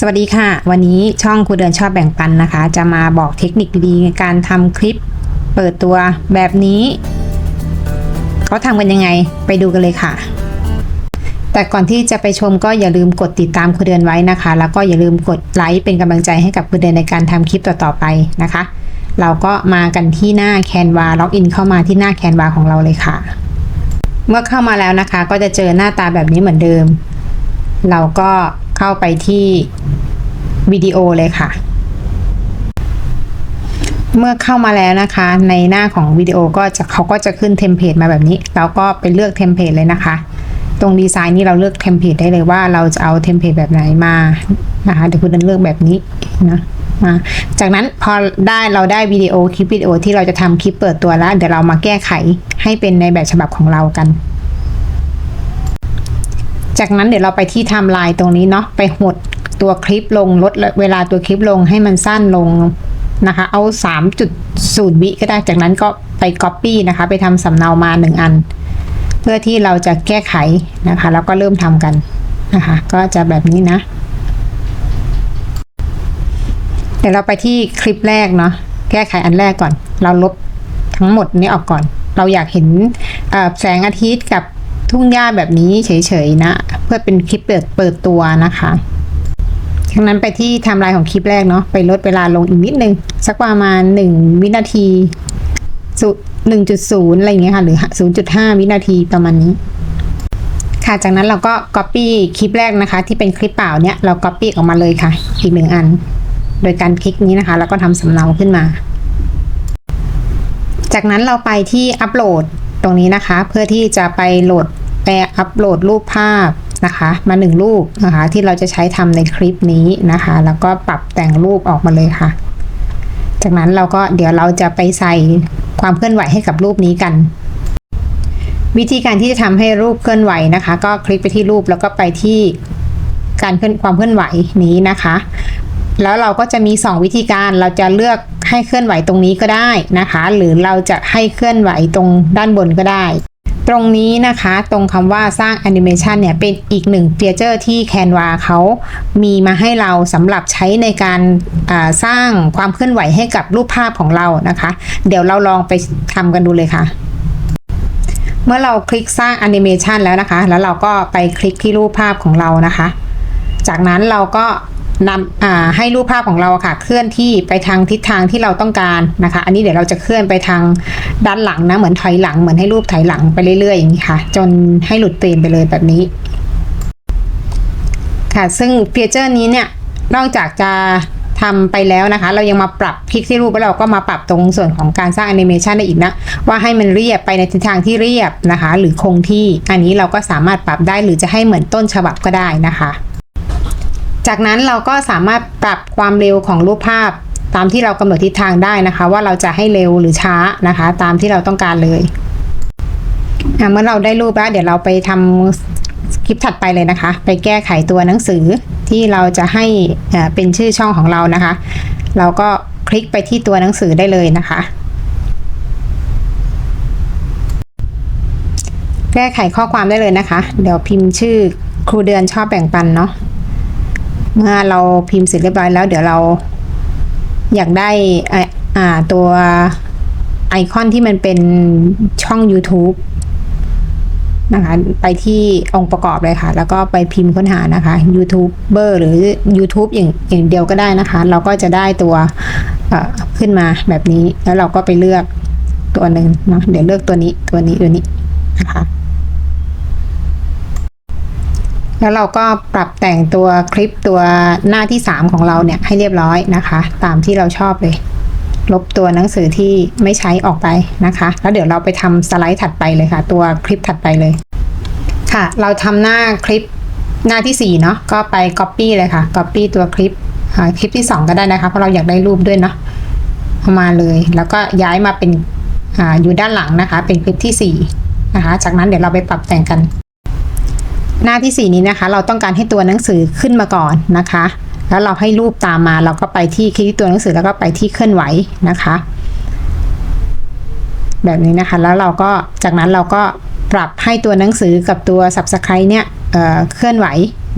สวัสดีค่ะ วันนี้ช่องครูเดือนชอบแบ่งปันนะคะ จะมาบอกเทคนิคดีๆในการทำคลิป เปิดตัวแบบนี้เขาทำกันยังไงไปดูกันเลยค่ะ แต่ก่อนที่จะไปชมก็อย่าลืมกดติดตามครูเดือนไว้นะคะ แล้วก็อย่าลืมกดไลค์เป็นกำลังใจให้กับครูเดือนในการทำคลิปต่อๆไปนะคะ เราก็มากันที่หน้าแคนวาล็อกอินเข้ามาที่หน้าแคนวาของเราเลยค่ะ เมื่อเข้ามาแล้วนะคะ ก็จะเจอหน้าตาแบบนี้เหมือนเดิม เราก็ เข้าไปที่วิดีโอเลยค่ะ เมื่อเข้ามาแล้วนะคะ ในหน้าของวิดีโอก็จะเขาก็จะขึ้นเทมเพลตมาแบบนี้เราก็ไปเลือกเทมเพลตเลยนะคะ ตรงดีไซน์นี้เราเลือกเทมเพลตได้เลยว่าเราจะเอาเทมเพลตแบบไหนมานะคะเดี๋ยวคุณเลือกแบบนี้นะมาจากนั้นพอได้เราได้วิดีโอคลิปวิดีโอที่เราจะทำคลิปเปิดตัวแล้ว เดี๋ยวเรามาแก้ไขให้เป็นในแบบฉบับของเรากัน จากนั้นเดี๋ยวเราไปที่ไทม์ไลน์ตรงนี้เนาะไปหดตัวคลิปลงลดเวลาตัวคลิปลงให้มันสั้นลงนะคะ เอา 3.0 วิก็ได้จากนั้นก็ไป Copy นะคะ ไปทำสำเนามา 1 อัน เพื่อที่เราจะแก้ไขนะคะ แล้วก็เริ่มทำกันนะคะ ก็จะแบบนี้นะ เดี๋ยวเราไปที่คลิปแรกเนาะแก้ไขอันแรกก่อน เราลบทั้งหมดนี้ออกก่อน เราอยากเห็นแสงอาทิตย์กับ ทุ่งหญ้าแบบนี้เฉยๆนะ เพื่อเป็นคลิปเปิดเปิดตัวนะคะจากนั้นไปที่ไทม์ไลน์ของคลิปแรกเนาะไปลดเวลาลงอีกนิดนึง สักประมาณ 1 วินาทีสุหนึ่งจุดศูนย์อะไรอย่างเงี้ยค่ะ หรือ 0.5 วินาทีประมาณนี้ ค่ะ จากนั้นเราก็ Copy คลิปแรกนะคะ ที่เป็นคลิปเปล่าเนี่ยเรา Copy ออกมาเลยค่ะ อีกหนึ่งอัน โดยการคลิกนี้นะคะ แล้วก็ทำสำเนาขึ้นมา จากนั้นเราไปที่อัปโหลด รงนี้นะคะ เพื่อที่จะไปโหลดไปอัปโหลดรูปภาพนะคะมาหนึ่งรูปนะคะที่เราจะใช้ทำในคลิปนี้นะคะ แล้วก็ปรับแต่งรูปออกมาเลยค่ะ จากนั้นเราก็เดี๋ยวเราจะไปใส่ความเคลื่อนไหวให้กับรูปนี้กัน วิธีการที่จะทำให้รูปเคลื่อนไหวนะคะ ก็คลิกไปที่รูปแล้วก็ไปที่การเคลื่อนความเคลื่อนไหวนี้นะคะ แล้วเราก็จะมี 2 วิธีการเราจะเลือกให้เคลื่อนไหวตรงนี้ก็ได้นะคะ หรือเราจะให้เคลื่อนไหวตรงด้านบนก็ได้ ตรงนี้นะคะตรงคำว่าสร้างแอนิเมชันเนี่ยเป็นอีกหนึ่งเฟีเจอร์ที่ Canva เขามีมาให้เราสำหรับใช้ในการสร้างความเคลื่อนไหวให้กับรูปภาพของเรานะคะ เดี๋ยวเราลองไปทำกันดูเลยค่ะเมื่อเราคลิกสร้างแอนิเมชันแล้วนะคะ แล้วเราก็ไปคลิกที่รูปภาพของเรานะคะ จากนั้นเราก็ นำให้รูปภาพของเราค่ะ เคลื่อนที่ไปทางทิศทางที่เราต้องการนะคะ อันนี้เดี๋ยวเราจะเคลื่อนไปทางด้านหลังนะเหมือนถอยหลังเหมือนให้รูปถอยหลังไปเรื่อยๆอย่างนี้ค่ะ จนให้หลุดเตมไปเลยแบบนี้ ค่ะซึ่งฟีเจอร์นี้เนี่ยนอกจากจะทำไปแล้วนะคะ เรายังมาปรับคลิกที่รูปแล้วเราก็มาปรับตรงส่วนของการสร้างแอนิเมชันได้อีกนะ ว่าให้มันเรียบไปในทิศทางที่เรียบนะคะ หรือคงที่อันนี้เราก็สามารถปรับได้หรือจะให้เหมือนต้นฉบับก็ได้นะคะ จากนั้นเราก็สามารถปรับความเร็วของรูปภาพ ตามที่เรากำหนดทิศทางได้นะคะ ว่าเราจะให้เร็วหรือช้านะคะ ตามที่เราต้องการเลยเมื่อเราได้รูปแล้วเดี๋ยวเราไปทำคลิปถัดไปเลยนะคะ ไปแก้ไขตัวหนังสือที่เราจะให้เป็นชื่อช่องของเรานะคะ เราก็คลิกไปที่ตัวหนังสือได้เลยนะคะ แก้ไขข้อความได้เลยนะคะ เดี๋ยวพิมพ์ชื่อครูเดือนชอบแบ่งปันเนาะ เมื่อเราพิมพ์เสร็จเรียบร้อยแล้วเดี๋ยวเราอยากได้อ่าตัวไอคอนที่มันเป็นช่อง YouTube นะคะ ไปที่องค์ประกอบเลยค่ะ แล้วก็ไปพิมพ์ค้นหานะคะ YouTuber หรือ YouTube อย่างอย่างเดียวก็ได้นะคะ เราก็จะได้ตัวขึ้นมาแบบนี้ แล้วเราก็ไปเลือกตัวหนึ่งเนาะ เดี๋ยวเลือกตัวนี้ตัวนี้ตัวนี้นะคะ แล้วเราก็ปรับแต่งตัวคลิปตัวหน้าที่ 3 ของเราเนี่ยให้เรียบร้อยนะคะ ตามที่เราชอบเลย ลบตัวหนังสือที่ไม่ใช้ออกไปนะคะ แล้วเดี๋ยวเราไปทำสไลด์ถัดไปเลยค่ะ ตัวคลิปถัดไปเลย ค่ะ เราทำหน้าคลิปหน้าที่4เนาะก็ไป Copy เลยค่ะ Copy ตัวคลิปคลิปที่ 2 ก็ได้นะคะเพราะเราอยากได้รูปด้วยเนาะเอามาเลย แล้วก็ย้ายมาเป็นออยู่ด้านหลังนะคะ เป็นคลิปที่4นะคะ จากนั้นเดี๋ยวเราไปปรับแต่งกัน หน้าที่ 4 นี้นะคะ เราต้องการให้ตัวหนังสือขึ้นมาก่อนนะคะ แล้วเราให้รูปตามมาเราก็ไปที่คลิกที่ตัวหนังสือแล้วก็ไปที่เคลื่อนไหวนะคะ แบบนี้นะคะแล้วเราก็จากนั้นเราก็ปรับให้ตัวหนังสือกับตัว subscribe เนี่ยเเคลื่อนไหว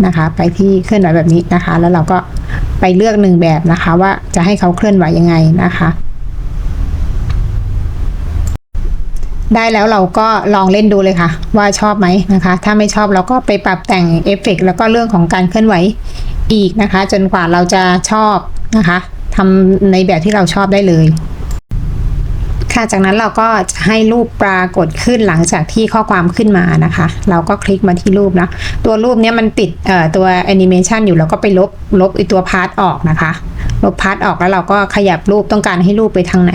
นะคะ ไปที่เคลื่อนไหวแบบนี้นะคะ แล้วเราก็ไปเลือกหนึ่งแบบนะคะ ว่าจะให้เขาเคลื่อนไหวยังไงนะคะ ได้แล้วเราก็ลองเล่นดูเลยค่ะ ว่าชอบไหมนะคะ ถ้าไม่ชอบเราก็ไปปรับแต่งเอฟเฟกต์แล้วก็เรื่องของการเคลื่อนไหวอีกนะคะ จนกว่าเราจะชอบนะคะทำในแบบที่เราชอบได้เลย ค่ะจากนั้นเราก็จะให้รูปปรากฏขึ้นหลังจากที่ข้อความขึ้นมานะคะ เราก็คลิกมาที่รูปนะตัวรูปเนี้ยมันติดตัวแอนิเมชันอยู่เราก็ไปลบลบไอตัวพาร์ทออกนะคะ ลบพาร์ทออกแล้วเราก็ขยับรูปต้องการให้รูปไปทางไหน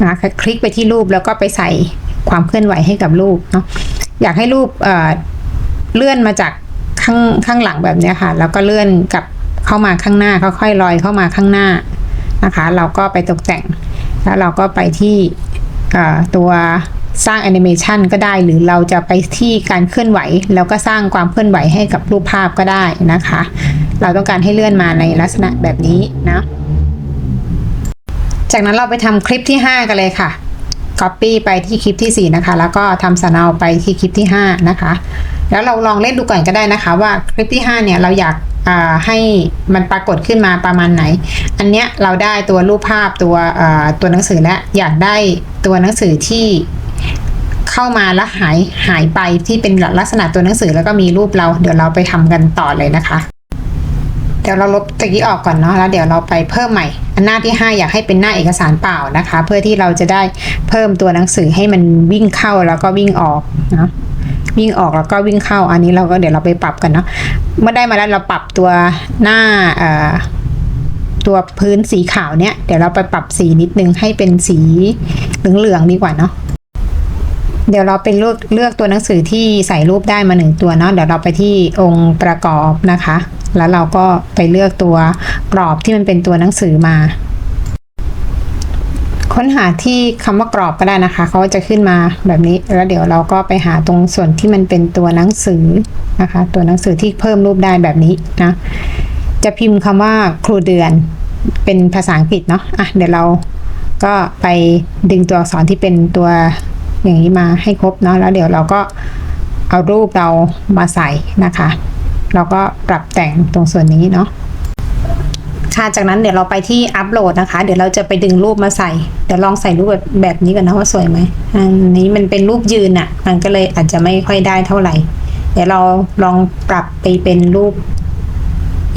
นะคลิกไปที่รูปแล้วก็ไปใส่ความเคลื่อนไหวให้กับรูปเนาะอยากให้รูปเอ่อเลื่อนมาจากข้างข้างหลังแบบนี้ค่ะ แล้วก็เลื่อนกลับเข้ามาข้างหน้าค่อยๆลอยเข้ามาข้างหน้านะคะ เราก็ไปตกแต่ง แล้วเราก็ไปที่ตัวสร้างแอนิเมชันก็ได้หรือเราจะไปที่การเคลื่อนไหว แล้วก็สร้างความเคลื่อนไหวให้กับรูปภาพก็ได้นะคะ เราต้องการให้เลื่อนมาในลักษณะแบบนี้นะ จากนั้นเราไปทำคลิปที่ 5 กันเลยค่ะ Copy ไปที่คลิปที่ 4 นะคะ แล้วก็ทำสนเอาไปที่คลิปที่ 5 นะคะ แล้วเราลองเล่นดูก่อนก็ได้นะคะ ว่าคลิปที่ 5 เนี่ยเราอยากให้มันปรากฏขึ้นมาประมาณไหน อันเนี้ยเราได้ตัวรูปภาพตัวตัวหนังสือและอยากได้ตัวหนังสือที่เข้ามาแล้วหายหายไปที่เป็นลักษณะตัวหนังสือแล้วก็มีรูปเรา เดี๋ยวเราไปทำกันต่อเลยนะคะ เดี๋ยวเราลบตะกี้ออกก่อนเนาะแล้วเดี๋ยวเราไปเพิ่มใหม่ หน้าที่ 5 อยากให้เป็นหน้าเอกสารเปล่านะคะ เพื่อที่เราจะได้เพิ่มตัวหนังสือให้มันวิ่งเข้าแล้วก็วิ่งออกเนาะวิ่งออกแล้วก็วิ่งเข้าอันนี้เราก็เดี๋ยวเราไปปรับกันเนาะเมื่อได้มาแล้วเราปรับตัวหน้าตัวพื้นสีขาวเนี่ยเดี๋ยวเราไปปรับสีนิดนึงให้เป็นสีเหลืองๆดีกว่าเนาะเดี๋ยวเราไปเลือกเลือกตัวหนังสือที่ใส่รูปได้มาหนึ่งตัวเนาะเดี๋ยวเราไปที่องค์ประกอบนะคะ แล้วเราก็ไปเลือกตัวกรอบที่มันเป็นตัวหนังสือมา ค้นหาที่คำว่ากรอบก็ได้นะคะเขาจะขึ้นมาแบบนี้แล้วเดี๋ยวเราก็ไปหาตรงส่วนที่มันเป็นตัวหนังสือนะคะ ตัวหนังสือที่เพิ่มรูปได้แบบนี้นะจะพิมพ์คำว่าครูเดือนเป็นภาษาอังกฤษเนาะอะเดี๋ยวเราก็ไปดึงตัวอักษรที่เป็นตัวอย่างนี้มาให้ครบเนาะแล้วเดี๋ยวเราก็เอารูปเรามาใส่นะคะ เราก็ปรับแต่งตรงส่วนนี้เนาะค่ะจากนั้นเดี๋ยวเราไปที่อัปโหลดนะคะ เดี๋ยวเราจะไปดึงรูปมาใส่ เดี๋ยวลองใส่รูปแบบแบบนี้กันนะว่าสวยไหมอันนี้มันเป็นรูปยืนอะ่ะ มันก็เลยอาจจะไม่ค่อยได้เท่าไหร่ เดี๋ยวเราลองปรับไปเป็นรูป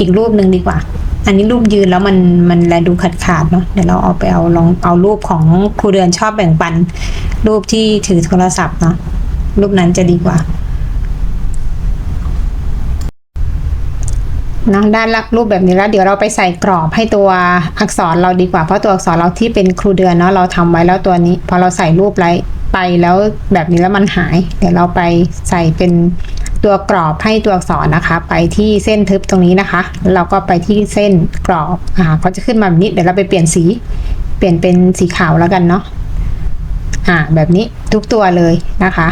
อีกรูปหนึ่งดีกว่า อันนี้รูปยืนแล้วมันมันแลดูขาดขาดๆเนาะ เดี๋ยวเราเอาไปเอาลองเอารูปของครูเดือนชอบแบ่งปัน รูปที่ถือโทรศัพท์เนาะ รูปนั้นจะดีกว่า เนาะด้านลักรูปแบบนี้แล้วเดี๋ยวเราไปใส่กรอบให้ตัวอักษรเราดีกว่าเพราะตัวอักษรเราที่เป็นครูเดือนเนาะเราทำไว้แล้วตัวนี้ พอเราใส่รูปไรไปแล้วแบบนี้แล้วมันหาย เดี๋ยวเราไปใส่เป็นตัวกรอบให้ตัวอักษรนะคะ ไปที่เส้นทึบตรงนี้นะคะ เราก็ไปที่เส้นกรอบอ่าก็จะขึ้นมาแบบนี้เดี๋ยวเราไปเปลี่ยนสี เปลี่ยนเป็นสีขาวแล้วกันเนาะอ่าแบบนี้ทุกตัวเลยนะคะ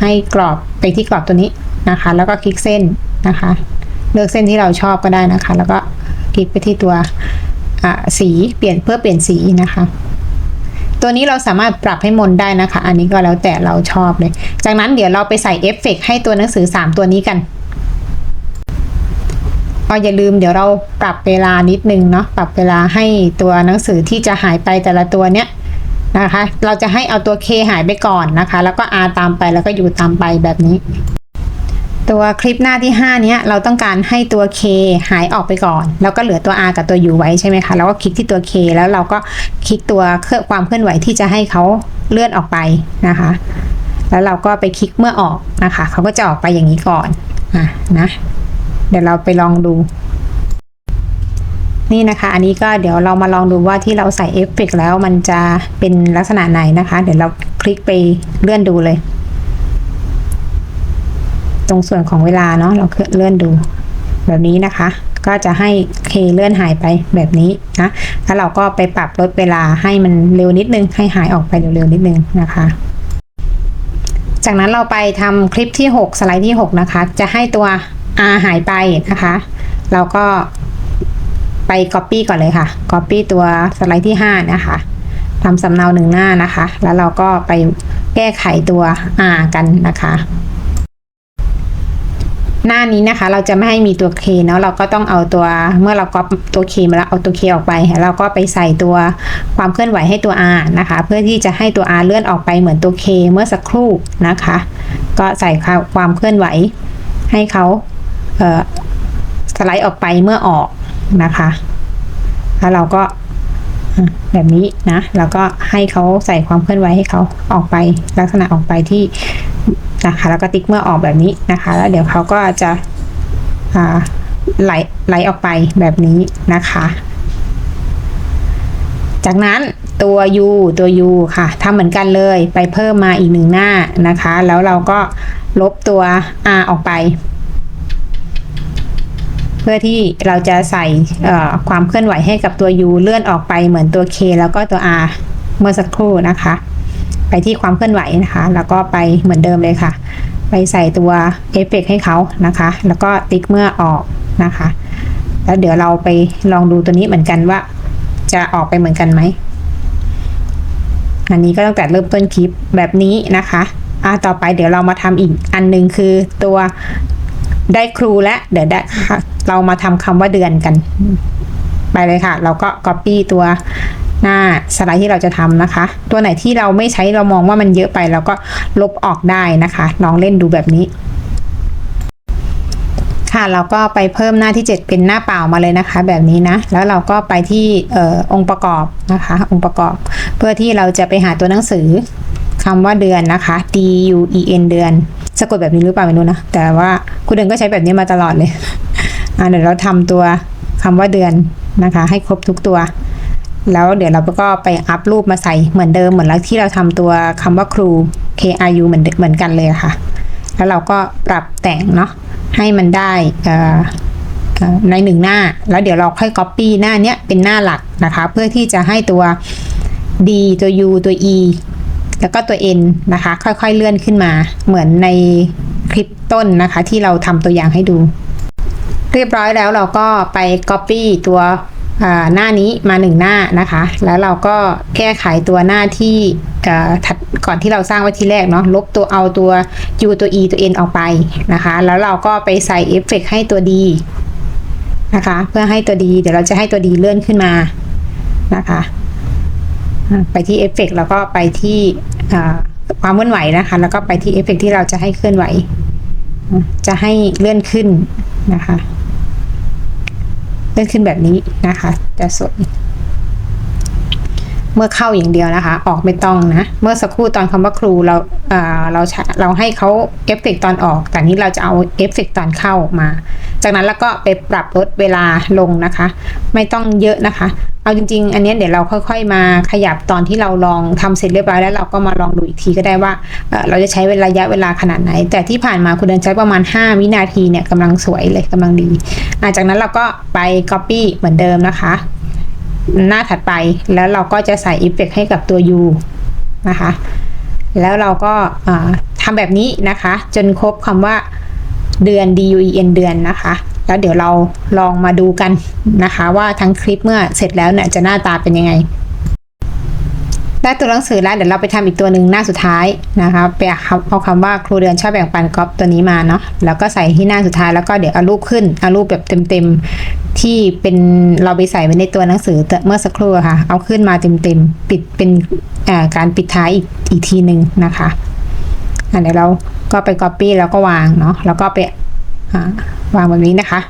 ให้กรอบไปที่กรอบตัวนี้นะคะ แล้วก็คลิกเส้นนะคะ เลือกเส้นที่เราชอบก็ได้นะคะ แล้วก็คลิกไปที่ตัวอ่าสีเปลี่ยนเพื่อเปลี่ยนสีนะคะ ตัวนี้เราสามารถปรับให้มนได้นะคะ อันนี้ก็แล้วแต่เราชอบเลย จากนั้นเดี๋ยวเราไปใส่เอฟเฟกต์ให้ตัวหนังสือ 3 ตัวนี้กันก็อย่าลืมเดี๋ยวเราปรับเวลานิดนึงเนาะปรับเวลาให้ตัวหนังสือที่จะหายไปแต่ละตัวเนี้ยนะคะ เราจะให้เอาตัว K หายไปก่อนนะคะ แล้วก็ R ตามไปแล้วก็ U ตามไปแบบนี้ ตัวคลิปหน้าที่ 5 เนี้ยเราต้องการให้ตัว K หายออกไปก่อน แล้วก็เหลือตัว R กับตัว U ไว้ใช่ไหมคะแล้วก็คลิกที่ตัว K แล้วเราก็คลิกตัวเครื่องความเคลื่อนไหวที่จะให้เขาเลื่อนออกไปนะคะ แล้วเราก็ไปคลิกเมื่อออกนะคะเขาก็จะออกไปอย่างนี้ก่อนอะนะเดี๋ยวเราไปลองดู นี่นะคะ อันนี้ก็เดี๋ยวเรามาลองดูว่าที่เราใส่เอฟเฟกแล้วมันจะเป็นลักษณะไหนนะคะ เดี๋ยวเราคลิกไปเลื่อนดูเลย ตรงส่วนของเวลาเนาะเราเลื่อนดูแบบนี้นะคะ ก็จะให้เคเลื่อนหายไปแบบนี้นะแล้วเราก็ไปปรับลดเวลาให้มันเร็วนิดนึง ให้หายออกไปเร็วๆนิดนึงนะคะ จากนั้นเราไปทำคลิปที่ 6 สไลด์ที่ 6 นะคะ จะให้ตัว R หายไปนะคะ เราก็ไป Copy ก่อนเลยค่ะ Copy ตัวสไลด์ที่ 5 นะคะทำสำเนาหนึ่งหน้านะคะ แล้วเราก็ไปแก้ไขตัว R กันนะคะ หน้านี้นะคะ เราจะไม่ให้มีตัว K เนาะเราก็ต้องเอาตัวเมื่อเราก๊อปตัว K มาแล้วเอาตัว K ออกไป เราก็ไปใส่ตัวความเคลื่อนไหวให้ตัว R นะคะ เพื่อที่จะให้ตัว R เลื่อนออกไปเหมือนตัว K เมื่อสักครู่นะคะ ก็ใส่ความเคลื่อนไหวให้เขาเสไลด์ออกไปเมื่อออกนะคะ แล้วเราก็แบบนี้นะ แล้วก็ให้เขาใส่ความเคลื่อนไหวให้เขาออกไปลักษณะออกไปที่ นะคะแล้วก็ติ๊กเมื่อออกแบบนี้นะคะ แล้วเดี๋ยวเขาก็จะไหลไหลออกไปแบบนี้นะคะ จากนั้นตัว u ตัว u ค่ะทำเหมือนกันเลยไปเพิ่มมาอีกหนึ่งหน้านะคะ แล้วเราก็ลบตัว r ออกไป เพื่อที่เราจะใส่ความเคลื่อนไหวให้กับตัว u เลื่อนออกไปเหมือนตัว k แล้วก็ตัว r เมื่อสักครู่นะคะ ไปที่ความเคลื่อนไหวนะคะ แล้วก็ไปเหมือนเดิมเลยค่ะ ไปใส่ตัวเอฟเฟกให้เขานะคะ แล้วก็ติ๊กเมื่อออกนะคะ แล้วเดี๋ยวเราไปลองดูตัวนี้เหมือนกันว่า จะออกไปเหมือนกันไหม อันนี้ก็ตั้งแต่เริ่มต้นคลิปแบบนี้นะคะอ่าต่อไปเดี๋ยวเรามาทำอีกอันหนึ่งคือตัวได้ครูและเดี๋ยวได้ค่ะเรามาทำคำว่าเดือนกัน ไปเลยค่ะ เราก็ copy ตัว หน้าสไลด์ที่เราจะทำนะคะ ตัวไหนที่เราไม่ใช้เรามองว่ามันเยอะไปเราก็ลบออกได้นะคะลองเล่นดูแบบนี้ค่ะเราก็ไปเพิ่มหน้าที่ 7 เป็นหน้าเปล่ามาเลยนะคะ แบบนี้นะ แล้วเราก็ไปที่ออองค์ประกอบนะคะ องค์ประกอบ เพื่อที่เราจะไปหาตัวหนังสือคำว่าเดือนนะคะ D U E N เดือนสะกดแบบนี้หรือเปล่าไม่รู้นะ แต่ว่าคุณเดือนก็ใช้แบบนี้มาตลอดเลยเดี๋ยวเราทำตัวคำว่าเดือนนะคะ ให้ครบทุกตัว แล้วเดี๋ยวเราก็ไปอัพรูปมาใส่เหมือนเดิมเหมือนที่เราทำตัวคำว่าครู K R U เหมือนเหมือนกันเลยค่ะ แล้วเราก็ปรับแต่งเนาะให้มันได้ในหนึ่งหน้า แล้วเดี๋ยวเราค่อย copy หน้าเนี้ยเป็นหน้าหลักนะคะ เพื่อที่จะให้ตัว D ตัว U ตัว E แล้วก็ตัว N นะคะ ค่อยๆเลื่อนขึ้นมา เหมือนในคลิปต้นนะคะ ที่เราทำตัวอย่างให้ดู เรียบร้อยแล้วเราก็ไป Copy ตัว หน้านี้มาหนึ่งหน้านะคะ แล้วเราก็แก้ไขตัวหน้าที่ถัดก่อนที่เราสร้างไว้ที่แรกเนาะลบตัวเอาตัว U ตัว E ตัว N ออกไปนะคะ แล้วเราก็ไปใส่เอฟเฟกให้ตัว D นะคะ เพื่อให้ตัว D เดี๋ยวเราจะให้ตัว D เลื่อนขึ้นมานะคะไปที่เอฟเฟกแล้วก็ไปที่ความเคลื่อนไหวนะคะ แล้วก็ไปที่เอฟเฟกที่เราจะให้เคลื่อนไหว จะให้เลื่อนขึ้นนะคะ เลื่อนขึ้นแบบนี้นะคะ จะสวย เมื่อเข้าอย่างเดียวนะคะ ออกไม่ต้องนะ เมื่อสักครู่ตอนคำว่าครูเราเเราใช้เราให้เขาเอฟเฟกตอนออก แต่นี้เราจะเอาเอฟเฟกตอนเข้ามา จากนั้นแล้วก็ไปปรับลดเวลาลงนะคะ ไม่ต้องเยอะนะคะ เอาจริง ๆ อันนี้เดี๋ยวเราค่อย ๆ มาขยับตอนที่เราลองทำเสร็จเรียบร้อยแล้วเราก็มาลองดูอีกทีก็ได้ว่าเราจะใช้เวลาระยะเวลาขนาดไหน แต่ที่ผ่านมาคุณเดินใช้ประมาณ 5 วินาทีเนี่ยกำลังสวยเลยกำลังดีจากนั้นเราก็ไป copy เหมือนเดิมนะคะ หน้าถัดไปแล้วเราก็จะใส่อีเฟกให้กับตัว U นะคะ แล้วเราก็ทำแบบนี้นะคะ จนครบคำว่าเดือน D U E N เดือนนะคะ แล้วเดี๋ยวเราลองมาดูกันนะคะ ว่าทั้งคลิปเมื่อเสร็จแล้วเนี่ยจะหน้าตาเป็นยังไง ได้ตัวหนังสือแล้วเดี๋ยวเราไปทำอีกตัวหนึ่งหน้าสุดท้ายนะคะไปเอาเอาคำว่าครูเดือนชอบแบ่งปันก๊อปตัวนี้มาเนาะแล้วก็ใส่ที่หน้าสุดท้ายแล้วก็เดี๋ยวเอารูปขึ้นเอารูปแบบเต็มๆที่เป็นเราไปใส่ไว้ในตัวหนังสือเมื่อสักครู่ค่ะ เอาขึ้นมาเต็มๆปิดเป็นการปิดท้ายอีกอีกทีหนึ่งนะคะอะเดี๋ยวเราก็ไป copy แล้วก็วางเนาะแล้วก็ไปวางแบบนี้นะคะ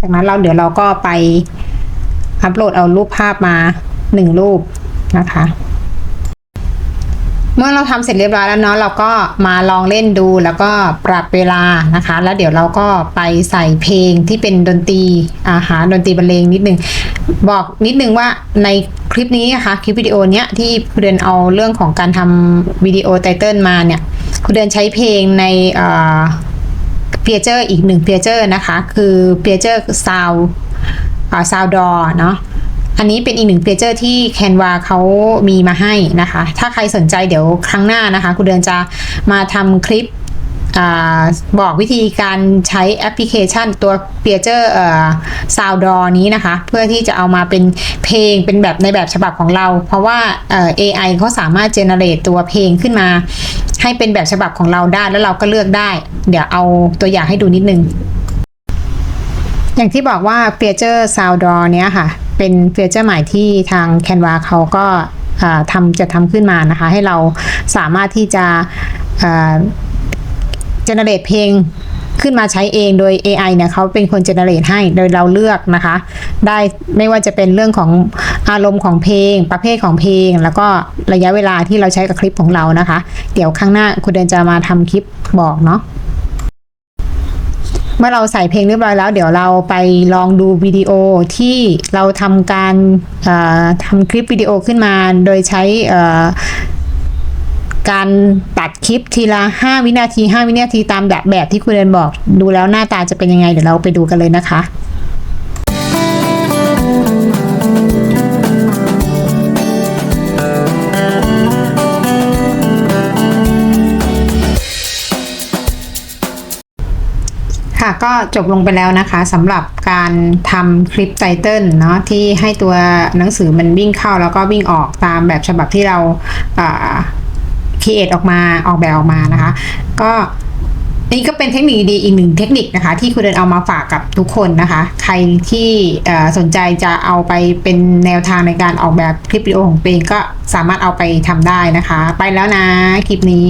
จากนั้นเราเดี๋ยวเราก็ไปอัปโหลดเอารูปภาพมาหนึ่งรูปนะคะ เมื่อเราทำเสร็จเรียบร้อยแล้วเนาะเราก็มาลองเล่นดูแล้วก็ปรับเวลานะคะ แล้วเดี๋ยวเราก็ไปใส่เพลงที่เป็นดนตรีอาหารดนตรีบรรเลงนิดนึงบอกนิดนึงว่าในคลิปนี้นะคะคลิปวิดีโอเนี้ยที่คุณเดือนเอาเรื่องของการทำวิดีโอไตเติลมาเนี่ยคุณเดือนใช้เพลงในเอ่อเพียเจอร์อีกหนึ่งเพียเจอร์นะคะ คือเพียเจอร์ซาวซาวดอเนาะ อันนี้เป็นอีกหนึ่งเพจเจอร์ที่ Canva เขามีมาให้นะคะ ถ้าใครสนใจเดี๋ยวครั้งหน้านะคะคุณเดือนจะมาทำคลิปอบอกวิธีการใช้แอปพลิเคชันตัวเปียเจอร์ซาวดอนี้นะคะ เพื่อที่จะเอามาเป็นเพลงเป็นแบบในแบบฉบับของเรา เพราะว่าเอ่อ AI เขาสามารถเจเนเรตตัวเพลงขึ้นมา ให้เป็นแบบฉบับของเราได้แล้วเราก็เลือกได้ เดี๋ยวเอาตัวอย่างให้ดูนิดนึง อย่างที่บอกว่า Feature Sound Draw เนี้ยค่ะ เป็นฟีเจอร์ใหม่ที่ทาง Canva เขาก็ทำจะทำขึ้นมานะคะ ให้เราสามารถที่จะอ่า generate เพลงขึ้นมาใช้เองโดย AI เนี่ยเขาเป็นคน generate ให้โดยเราเลือกนะคะ ได้ไม่ว่าจะเป็นเรื่องของอารมณ์ของเพลง ประเภทของเพลง แล้วก็ระยะเวลาที่เราใช้กับคลิปของเรานะคะ เดี๋ยวข้างหน้าคุณเดินจะมาทำคลิปบอกเนาะ เมื่อเราใส่เพลงเรียบร้อยแล้ว เดี๋ยวเราไปลองดูวิดีโอที่เราทำการทำคลิปวิดีโอขึ้นมา โดยใช้การตัดคลิปทีละ 5 วินาที 5 วินาทีตามแบบแบบที่คุณเรนบอก ดูแล้วหน้าตาจะเป็นยังไง เดี๋ยวเราไปดูกันเลยนะคะ ก็จบลงไปแล้วนะคะสำหรับการทำคลิปไตเติลเนาะที่ให้ตัวหนังสือมันวิ่งเข้าแล้วก็วิ่งออกตามแบบฉบับที่เราคิดเอทออกมาออกแบบออกมานะคะ ก็นี่ก็เป็นเทคนิคดีอีกหนึ่งเทคนิคนะคะ ที่คุณเดินเอามาฝากกับทุกคนนะคะ ใครที่สนใจจะเอาไปเป็นแนวทางในการออกแบบคลิปวิดีโอของตัวเองก็สามารถเอาไปทำได้นะคะ ไปแล้วนะคลิปนี้